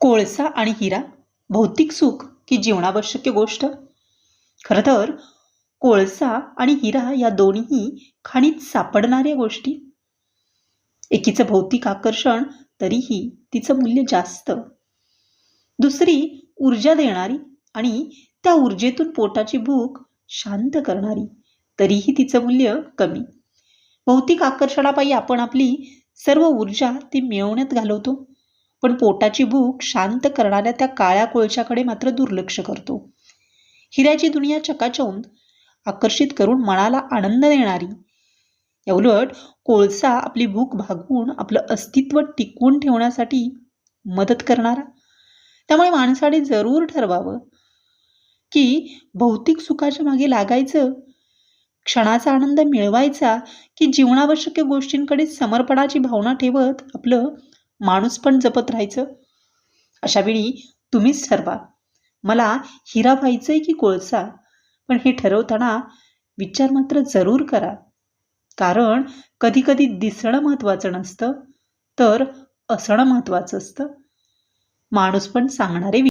कोळसा आणि हिरा भौतिक सुख की जीवनावश्यक गोष्ट? खरं तर कोळसा आणि हिरा या दोन्हीही खाणीत सापडणाऱ्या गोष्टी? एकीचं भौतिक आकर्षण तरीही तिचं मूल्य जास्त. दुसरी ऊर्जा देणारी आणि त्या ऊर्जेतून पोटाची भूक शांत करणारी तरीही तिचं मूल्य कमी. भौतिक आकर्षणापायी आपण आपली सर्व ऊर्जा ती मिळवण्यात घालवतो. पण पोटाची भूक शांत करणाऱ्या त्या काळ्या कोळशाकडे मात्र दुर्लक्ष करतो. हिऱ्याची दुनिया चकाचौंद आकर्षित करून मनाला आनंद देणारी. या उलट कोळसा आपली भूक भागवून आपलं अस्तित्व टिकवून ठेवण्यासाठी मदत करणारा. त्यामुळे माणसाने जरूर ठरवावं की भौतिक सुखाच्या मागे लागायचं क्षणाचा आनंद मिळवायचा की जीवनावश्यक गोष्टींकडे समर्पणाची भावना ठेवत आपलं माणूस पण जपत राहायचं? अशा वेळी तुम्हीच ठरवा. मला हिरा व्हायचंय की कोळसा? पण हे ठरवताना विचार मात्र जरूर करा. कारण कधी कधी दिसणं महत्त्वाचं नसतं तर असणं महत्त्वाचं असतं. माणूस पण सांगणारे